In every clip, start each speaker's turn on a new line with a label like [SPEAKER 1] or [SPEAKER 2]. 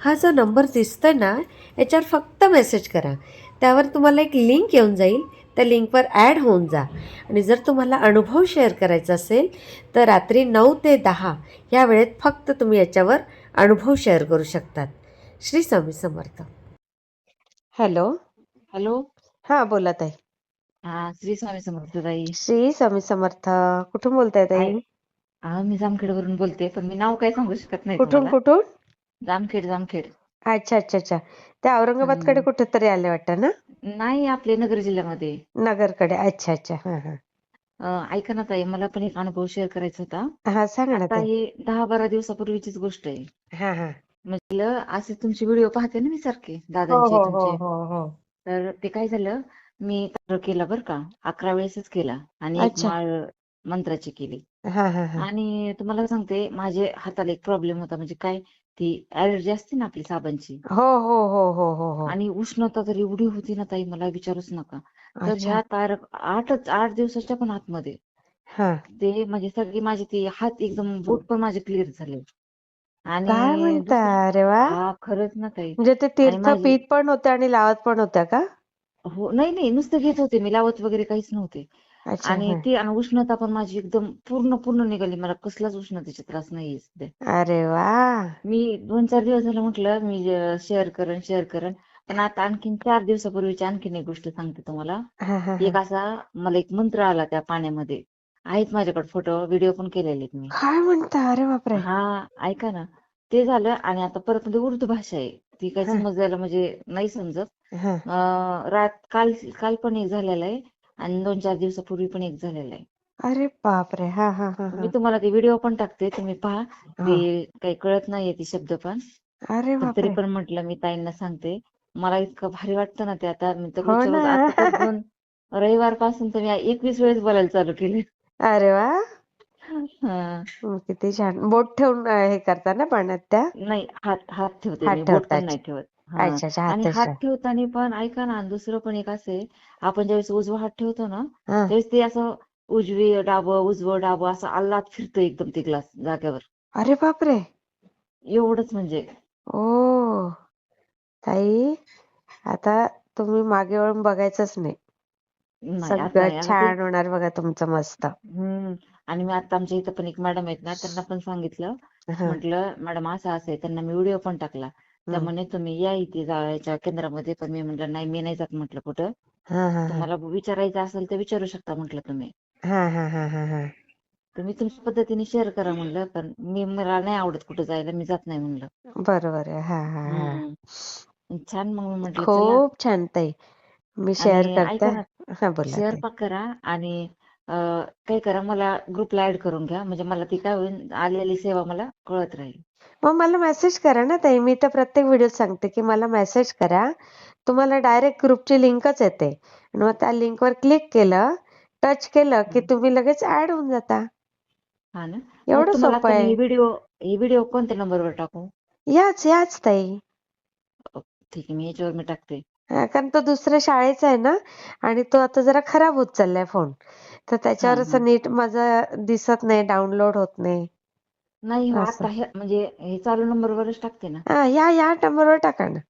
[SPEAKER 1] हा जो नंबर दिसतोय ना याच्यावर फक्त मेसेज करा. त्यावर तुम्हाला एक लिंक येऊन जाईल. त्या लिंकवर ॲड होऊन जा. आणि जर तुम्हाला अनुभव शेअर करायचा असेल तर रात्री नऊ ते दहा या वेळेत फक्त तुम्ही याच्यावर अनुभव शेअर करू शकतात. श्री स्वामी समर्थ. हॅलो
[SPEAKER 2] हॅलो
[SPEAKER 1] हां बोलत आहे
[SPEAKER 2] हा श्री स्वामी समर्थ ताई.
[SPEAKER 1] श्री स्वामी समर्थ. कुठून बोलताय ताई.
[SPEAKER 2] हा मी जामखेडवरून बोलते पण मी नाव काय सांगू शकत नाही
[SPEAKER 1] कुठून. कुठून?
[SPEAKER 2] जामखेड जामखेड.
[SPEAKER 1] अच्छा अच्छा अच्छा. त्या औरंगाबादकडे. कुठेतरी आले वाटतं ना?
[SPEAKER 2] नाही आपले नगर जिल्ह्यामध्ये.
[SPEAKER 1] नगरकडे. अच्छा अच्छा. हां हां.
[SPEAKER 2] अं, ऐका ना ताई मला पण एक अनुभव शेअर करायचा होता.
[SPEAKER 1] हां सांगा ना
[SPEAKER 2] आता
[SPEAKER 1] ताई.
[SPEAKER 2] हे दहा बारा दिवसापूर्वीचीच गोष्ट आहे.
[SPEAKER 1] हां हां.
[SPEAKER 2] म्हटलं असे तुमचे व्हिडिओ पाहते ना मी सारखे
[SPEAKER 1] हो
[SPEAKER 2] दादांचे
[SPEAKER 1] हो हो
[SPEAKER 2] तुमचे
[SPEAKER 1] हो हो.
[SPEAKER 2] तर ते काय झालं मी केला बरं का अकरा वेळेसच केला. आणि एक
[SPEAKER 1] अच्छा.
[SPEAKER 2] माळ मंत्राची केली.
[SPEAKER 1] हां हां हां.
[SPEAKER 2] आणि तुम्हाला सांगते माझे हाताला एक प्रॉब्लेम होता म्हणजे काय ती ऍलर्जी असते ना आपली साबांची
[SPEAKER 1] हो हो हो हो हो हो.
[SPEAKER 2] आणि उष्णता तर एवढी होती ना ताई मला विचारूच नका. तर
[SPEAKER 1] अच्छा.
[SPEAKER 2] ह्या तारक आठच आठ दिवसाच्या पण आतमध्ये
[SPEAKER 1] हां.
[SPEAKER 2] ते म्हणजे सगळी माझे ते हात एकदम बोट पण माझे क्लिअर झाले.
[SPEAKER 1] काय
[SPEAKER 2] आणि
[SPEAKER 1] म्हणता?
[SPEAKER 2] दुसरं-
[SPEAKER 1] अरे वा.
[SPEAKER 2] हा खरंच ना ताई.
[SPEAKER 1] म्हणजे ते तीर्थ
[SPEAKER 2] माझी-
[SPEAKER 1] पीत पण होते आणि लावत पण होत्या का?
[SPEAKER 2] हो नाही नाही नुसतं घेत होते मी लावत वगैरे काहीच नव्हते.
[SPEAKER 1] अच्छा
[SPEAKER 2] आणि
[SPEAKER 1] हां.
[SPEAKER 2] ती आणि उष्णता पण माझी एकदम पूर्ण पूर्ण निघाली. मला कसलाच उष्णतेचा त्रास नाहीये सध्या
[SPEAKER 1] अरे वा!
[SPEAKER 2] मी दोन चार दिवस झालं म्हटलं मी शेअर करेन शेअर करेन पण आता आणखीन चार दिवसापूर्वीची आणखीन एक गोष्ट सांगते तुम्हाला.
[SPEAKER 1] हां हां.
[SPEAKER 2] एक. असा मला एक मंत्र आला त्या पाण्यामध्ये. आहेत माझ्याकडे फोटो व्हिडिओ पण केलेले आहेत मी.
[SPEAKER 1] काय म्हणता? अरे बापरे!
[SPEAKER 2] हा ऐका ना. ते झालं आणि आता परत म्हणजे उर्दू भाषा आहे. ती काही
[SPEAKER 1] हा.
[SPEAKER 2] समजायला म्हणजे नाही समजत.
[SPEAKER 1] हां.
[SPEAKER 2] अं, रात काल काल पण एक झालेला आहे. आणि दोन चार दिवसापूर्वी पण एक झालेला आहे.
[SPEAKER 1] अरे बापरे! हा हा हा
[SPEAKER 2] मी तुम्हाला ते व्हिडिओ पण टाकते तुम्ही पहा.
[SPEAKER 1] हा.
[SPEAKER 2] ते काही कळत नाहीये ती शब्द पण.
[SPEAKER 1] अरे
[SPEAKER 2] पण तरी
[SPEAKER 1] बापरे!
[SPEAKER 2] पण म्हटलं मी ताईंना सांगते. मला इतकं भारी वाटतं ना ते आता. मी तर
[SPEAKER 1] हो
[SPEAKER 2] रोजच्या रोज
[SPEAKER 1] ना.
[SPEAKER 2] आता तर दोन रविवारपासून तर मी एकवीस वेळेस बोलायला चालू केले
[SPEAKER 1] अरे वा!
[SPEAKER 2] हा.
[SPEAKER 1] हं, किती छान. बोट ठेवून अं, हे करता ना पाण्यात त्या?
[SPEAKER 2] नाही हात हात ठेवते
[SPEAKER 1] हात
[SPEAKER 2] मी बोट
[SPEAKER 1] ठेवता,
[SPEAKER 2] पण नाही ठेवत. हा.
[SPEAKER 1] अच्छा अच्छा
[SPEAKER 2] आणि
[SPEAKER 1] हात
[SPEAKER 2] ठेवताना पण ऐका ना दुसरं पण एक असे आपण ज्यावेळेस उजवा हात ठेवतो ना
[SPEAKER 1] हा.
[SPEAKER 2] त्यावेळेस ते असं उजवी डावं उजवं डावं असं आल्लात फिरतं एकदम ते ग्लास जागेवर.
[SPEAKER 1] अरे बापरे!
[SPEAKER 2] एवढंच म्हणजे.
[SPEAKER 1] ओ ताई आता तुम्ही मागे वळून बघायचंच नाही.
[SPEAKER 2] नाही आता
[SPEAKER 1] सगळं
[SPEAKER 2] नाही आता ते
[SPEAKER 1] छान होणार बघा तुमचं मस्त.
[SPEAKER 2] हम्म आणि मी आता आमच्या इथं पण एक मॅडम आहेत ना त्यांना पण सांगितलं.
[SPEAKER 1] हा.
[SPEAKER 2] म्हटलं मॅडम असं असं आहे. त्यांना मी व्हिडिओ पण टाकला.
[SPEAKER 1] हम्म.
[SPEAKER 2] म्हणे तुम्ही या इथे जायच्या केंद्रामध्ये पण मी म्हटलं नाही मी नाही जात म्हटलं कुठं. तुम्हाला विचारायचं असेल तर विचारू शकता म्हटलं तुम्ही.
[SPEAKER 1] हा हा हा हा हा.
[SPEAKER 2] तुम्ही तुमच्या पद्धतीने शेअर करा म्हणलं पण मी मला नाही आवडत कुठं जायला मी जात नाही म्हणलं.
[SPEAKER 1] बरोबर आहे.
[SPEAKER 2] छान मग मी म्हटलं
[SPEAKER 1] खूप छान ताई. मी शेअर करते.
[SPEAKER 2] शेअर करा आणि काय करा मला ग्रुपला ऍड करून घ्या. म्हणजे मला ती काय होईल आलेली सेवा मला कळत राहील.
[SPEAKER 1] मग मला मेसेज करा ना ताई. मी तर प्रत्येक व्हिडिओ सांगते की मला मेसेज करा. तुम्हाला डायरेक्ट ग्रुपची लिंकच येते. आणि मग त्या लिंकवर क्लिक केलं टच केलं की. तुम्ही लगेच ऍड होऊन जाता.
[SPEAKER 2] हा ना?
[SPEAKER 1] एवढं सोपं आहे.
[SPEAKER 2] हे व्हिडिओ हे व्हिडिओ कोणत्या नंबरवर टाकू?
[SPEAKER 1] याच याच ताई.
[SPEAKER 2] ठीक आहे मी याच्यावर मी टाकते.
[SPEAKER 1] कारण तो दुसऱ्या शाळेचा आहे ना? आणि तो आता जरा खराब होत चाललाय फोन तर त्याच्यावर असं. नीट माझं दिसत नाही डाउनलोड होत नाही.
[SPEAKER 2] नाही हो
[SPEAKER 1] असं.
[SPEAKER 2] आता हे म्हणजे हे चालू नंबरवरच टाकते ना?
[SPEAKER 1] हा या या नंबरवर टाका ना.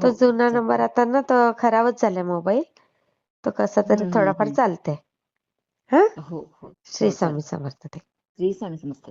[SPEAKER 1] तो
[SPEAKER 2] हो
[SPEAKER 1] जुना
[SPEAKER 2] चालतंय.
[SPEAKER 1] नंबर आता ना तो खराबच झालाय मोबाईल. तो कसा तरी
[SPEAKER 2] हम्म, हम्म,
[SPEAKER 1] थोडाफार
[SPEAKER 2] हम्म.
[SPEAKER 1] चालते हा?
[SPEAKER 2] हो हो.
[SPEAKER 1] श्री
[SPEAKER 2] हो
[SPEAKER 1] स्वामी
[SPEAKER 2] चालतंय
[SPEAKER 1] समर्थ ताई.
[SPEAKER 2] श्री स्वामी समजत